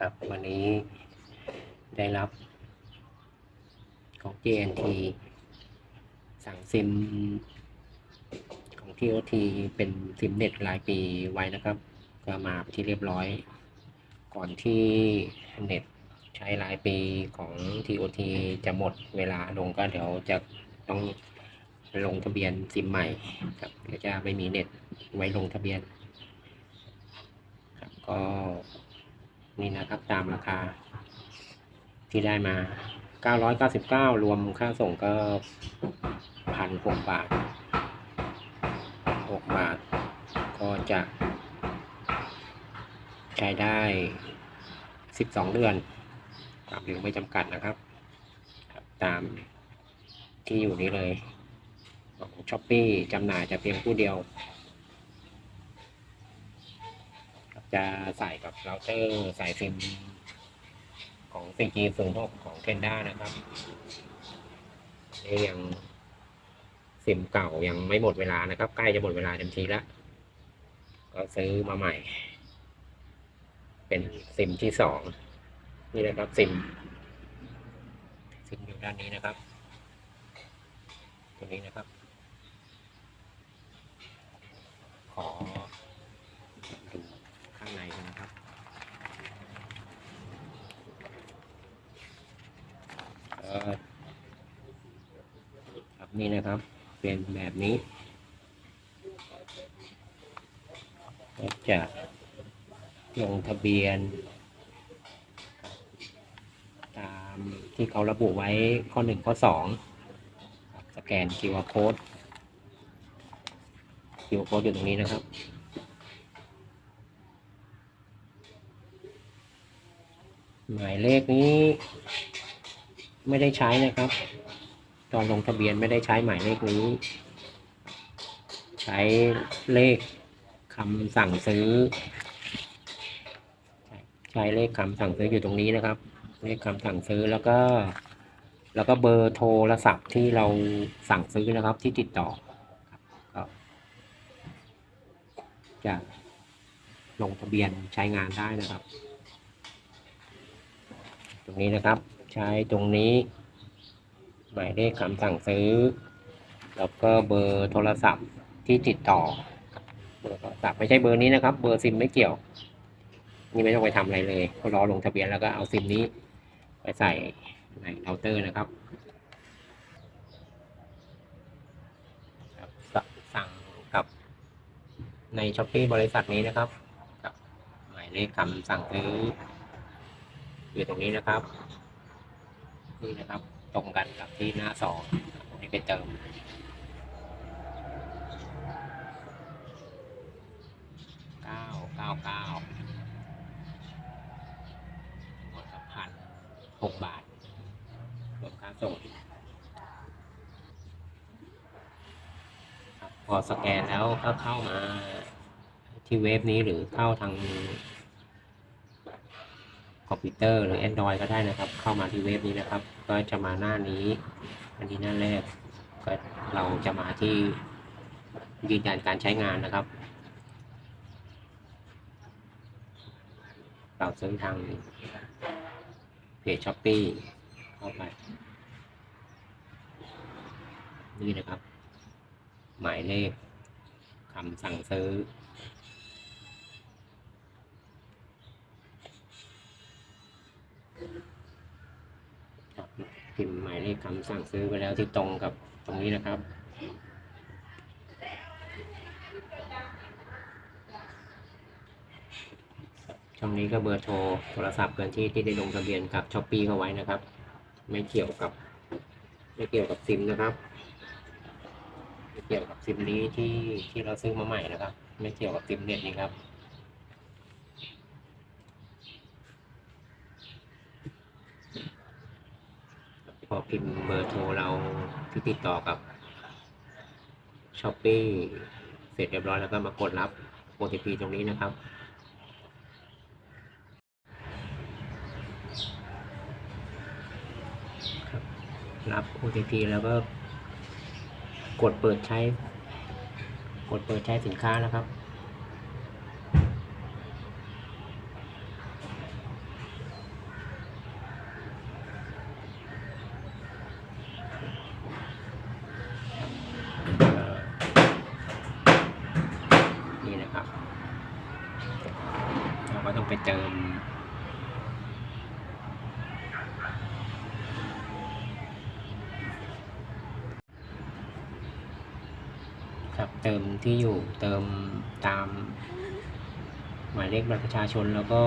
ครับ วันนี้ได้รับของ JNT สั่งซิมของ TOT เป็นซิมเน็ตรายปีไว้นะครับ ก็มาไปที่เรียบร้อย ก่อนที่เน็ตใช้รายปีของ TOT จะหมดเวลาลงก็เดี๋ยวจะต้องลงทะเบียนซิมใหม่ครับเดี๋ยวจะไม่มีเน็ตไว้ลงทะเบียนครับก็ นี่นะครับตามราคา ที่ได้มา 999 รวมค่าส่งก็พันหกบาทหกบาท ก็จะ ใช้ได้ 12 เดือนตามหรือไม่จำกัดนะครับครับ ตามที่อยู่นี้เลยของช้อปปี้จำหน่ายแต่เพียงผู้เดียว จะใส่กับเราเตอร์ใส่ซิมของ 4G 0 6ของ Tenda นะครับนี่ยังซิมเก่ายังไม่หมดเวลานะครับ ใกล้จะหมดเวลาเต็มทีแล้ว ก็ซื้อมาใหม่ เป็นซิมที่สองนี่นะครับซิมซิมอยู่ด้านนี้นะครับ ตรงนี้นะครับ ขอดูข้างในกันนะครับ เอ่อครับ นี่นะครับ เป็นแบบนี้ก็จะลงทะเบียน ตามที่เขาระบุไว้ข้อหนึ่งข้อสองสแกน QR code QR code อยู่ตรงนี้นะครับหมายเลขนี้ ไม่ได้ใช้นะครับ ตอนลงทะเบียนไม่ได้ใช้หมายเลขนี้ ใช้เลขคำสั่งซื้อ ใช้เลขคำสั่งซื้ออยู่ตรงนี้นะครับ เลขคำสั่งซื้อแล้วก็ แล้วก็เบอร์โทรศัพท์ที่เราสั่งซื้อนะครับที่ติดต่อก็จะลงทะเบียนใช้งานได้นะครับ ตรงนี้นะครับ ใช้ตรงนี้ หมายเลขคำสั่งซื้อ แล้วก็เบอร์โทรศัพท์ที่ติดต่อเบอร์โทรศัพท์ไม่ใช่เบอร์นี้นะครับ เบอร์ซิมไม่เกี่ยว นี่ไม่ต้องไปทำอะไรเลยรอลงทะเบียนแล้วก็เอาซิมนี้ไปใส่ในเราเตอร์นะครับสสั่งกับในช้อปปี้บริษัทนี้นะครับกับหมายเลขคำสั่งซื้ออยู่ตรงนี้นะครับ นี่นะครับ ตรงกันกับที่หน้าสองนี่ไปเติมเก้าเก้าเก้าหมดกับพันหกบาทรวมค่าส่งพอสแกนแล้วก็เข้ามาที่เว็บนี้หรือเข้าทาง อมพิวเตอร์หรือ Android ก็ได้นะครับ เข้ามาที่เว็บนี้นะครับ ก็จะมาหน้านี้ อันนี้หน้าแรกก็เราจะมาที่ยืนยันการใช้งานนะครับ เราซื้อทางเพจช้อปปี้เข้าไป นี่นะครับ หมายเลขคำสั่งซื้อ ครับ พิมพ์หมายเลขคำสั่งซื้อไปแล้วที่ตรงกับตรงนี้นะครับ ช่องนี้ก็เบอร์โทรโทรศัพท์เกินที่ที่ได้ลงทะเบียนกับช้อปปี้เขาไว้นะครับ ไม่เกี่ยวกับ ไม่เกี่ยวกับซิมนะครับไม่เกี่ยวกับซิมนี้ที่ที่เราซื้อมาใหม่นะครับ ไม่เกี่ยวกับซิมเน็ตนี้ครับ พ อพิมพ์เบอร์โทรเราที่ติดต่อกับช้อปปี้เสร็จเรียบร้อยแล้วก็มากดรับ OTP ตรงนี้นะครับ รับ OTP แล้วก็กดเปิดใช้ กดเปิดใช้สินค้านะครับ เติมครับเติมที่อยู่เติมตาม หมายเลขบัตรประชาชนแล้วก็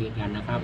ยืนยันนะครับ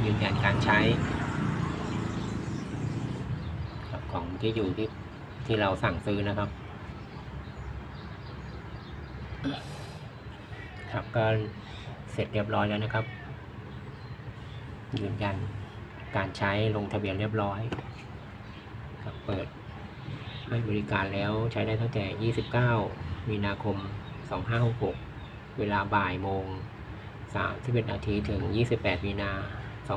ยื นยันการใช้ของที่อยู่ที่ที่เราสั่งซื้อนะครับ ครับก็เสร็จเรียบร้อยแล้วนะครับ ยืนยันการใช้ลงทะเบียนเรียบร้อยครับเปิดให้บริการแล้วใช้ได้ตั้งแต่ 29 มีนาคม 2566 เวลาบ่ายโมง31นาทีถึง 28 มีนา 2567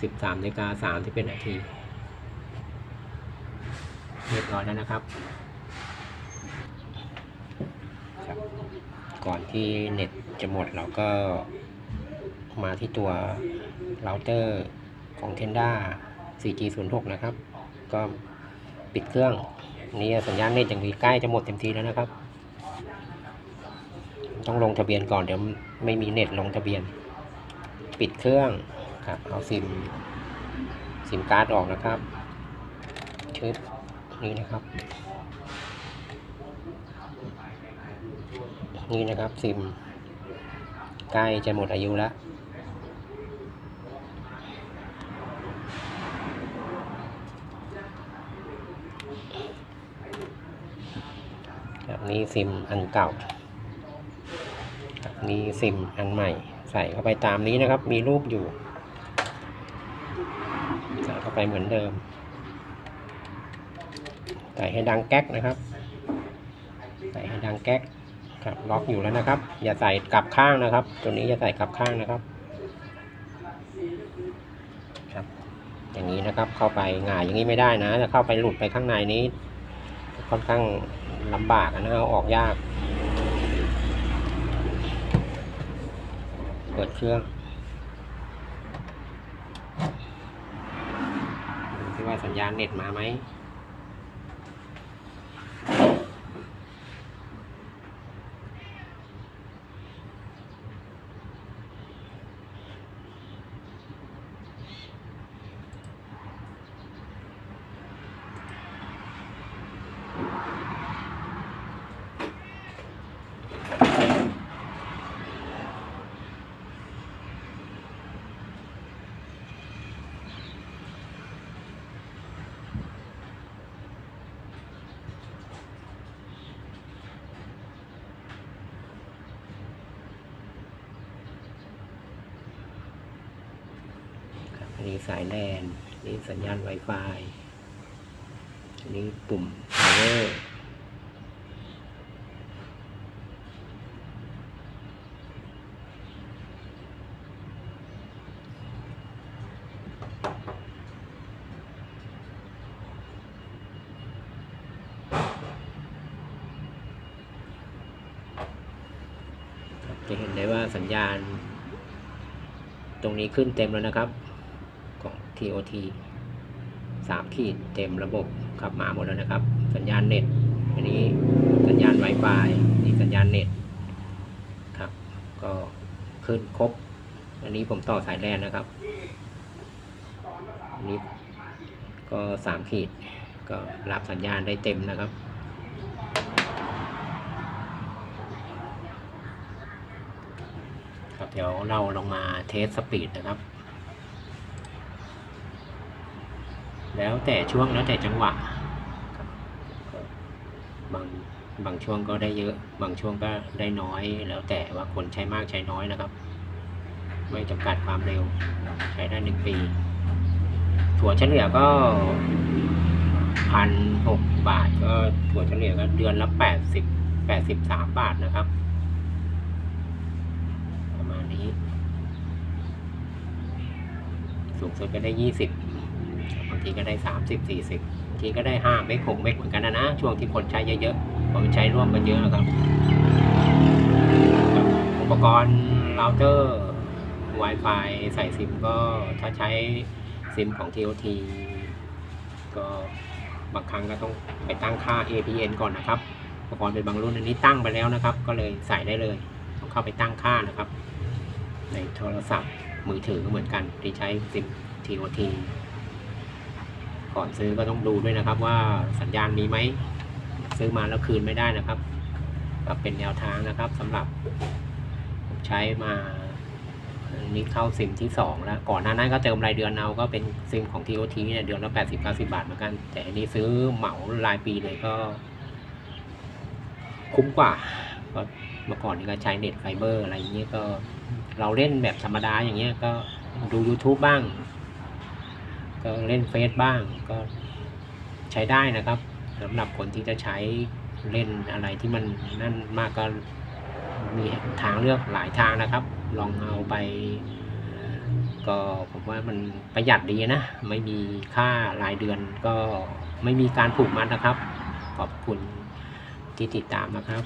13นาฬิกา31นนาทีเรียบร้อยแล้วนะครับครับ ก่อนที่เน็ตจะหมดเราก็มาที่ตัวเราเตอร์ของ Tenda 4G06 นะครับ ก็ปิดเครื่อง นี่สัญญาณเน็ตอย่างดีใกล้จะหมดเต็มทีแล้วนะครับ ต้องลงทะเบียนก่อนเดี๋ยวไม่มีเน็ตลงทะเบียน ปิดเครื่องครับเอาซิมซิมการ์ดออกนะครับชึบนี่นะครับ นี่นะครับซิมใกล้จะหมดอายุแล้วครับนี่ซิมอันเก่าครับนี่ซิมอันใหม่ ใส่เข้าไปตามนี้นะครับ มีรูปอยู่ใส่เข้าไปเหมือนเดิม ใส่ให้ดังแก๊กนะครับ ใส่ให้ดังแก๊กครับล็อกอยู่แล้วนะครับ อย่าใส่กลับข้างนะครับ ตัวนี้อย่าใส่กลับข้างนะครับครับอย่างนี้นะครับเข้าไปหง่ายอย่างนี้ไม่ได้นะจะเข้าไปหลุดไปข้างในนี้ ค่อนข้างลำบากนะเอาออกยาก เปิดเครื่องดูที่ว่าสัญญาณเน็ตมาไหม นี้สายแลนนนี้สัญญาณ Wi-Fi อันนี้ปุ่ม power จะเห็นได้ว่าสัญญาณ ตรงนี้ขึ้นเต็มแล้วนะครับ TOT สามขีดเต็มระบบขับมาหมดแล้วนะครับ สัญญาณเน็ต อันนี้สัญญาณ Wi-Fi นี่สัญญาณเน็ตครับ ก็ขึ้นครบ อันนี้ผมต่อสายแลนนะครับอันนี้ก็สามขีดก็รับสัญญาณได้เต็มนะครับครับเดี๋ยวเราลงมาเทสสปีดนะครับ แล้วแต่ช่วงแล้วแต่จังหวะครับบางบางช่วงก็ได้เยอะ บางช่วงก็ได้น้อย แล้วแต่ว่าคนใช้มากใช้น้อยนะครับ ไม่จำกัดความเร็ว ใช้ได้หนึ่งปี ถั่วเฉลี่ยก็พันหกบาท ก็ถั่วเฉลี่ยก็เดือนละแปดสิบแปดสิบสามบาทนะครับ ประมาณนี้ สูงสุดก็ได้ยี่สิบ ทีก็ได้สามสิบสี่สิบทีก็ได้ห้าเมกหกเมกเหมือนกันนะนะ ช่วงที่คนใช้เยอะๆผมใช้ร่วมกันเยอะนะครับครับ อุปกรณ์เราเตอร์ Wi-Fi ใส่ซิมก็ถ้าใช้ซิมของ TOT ก็บางครั้งก็ต้องไปตั้งค่า APN ก่อนนะครับอุปกรณ์เป็นบางรุ่นอันนี้ตั้งไปแล้วนะครับ ก็เลยใส่ได้เลยต้องเข้าไปตั้งค่านะครับ ในโทรศัพท์มือถือก็เหมือนกันที่ใช้ซิม TOT ก่อนซื้อก็ต้องดูด้วยนะครับ ว่าสัญญาณมีไหม ซื้อมาแล้วคืนไม่ได้นะครับก็เป็นแนวทางนะครับสำหรับผมใช้มาอันนี้เข้าซิมที่สองแล้ว ก่อนหน้านั้นก็เติมรายเดือนเอาก็เป็นซิมของ TOT เนี่ยเดือนละแปดสิบเก้าสิบาทเหมือนกัน แต่อันนี้ซื้อเหมารายปีเลยก็ คุ้มกว่าก็เมื่อก่อนนี่ก็ใช้เน็ตไฟเบอร์อะไรอย่างเงี้ยก็ เราเล่นแบบธรรมดาอย่างเงี้ยก็ดู YouTube บ้าง ก็เล่นเฟซบ้างก็ใช้ได้นะครับสำหรับคนที่จะใช้เล่นอะไรที่มันนั่นมากก็มีทางเลือกหลายทางนะครับ ลองเอาไป ก็ผมว่ามันประหยัดดีนะ ไม่มีค่ารายเดือนก็ไม่มีการผูกมัดนะครับ ขอบคุณที่ติดตามนะครับ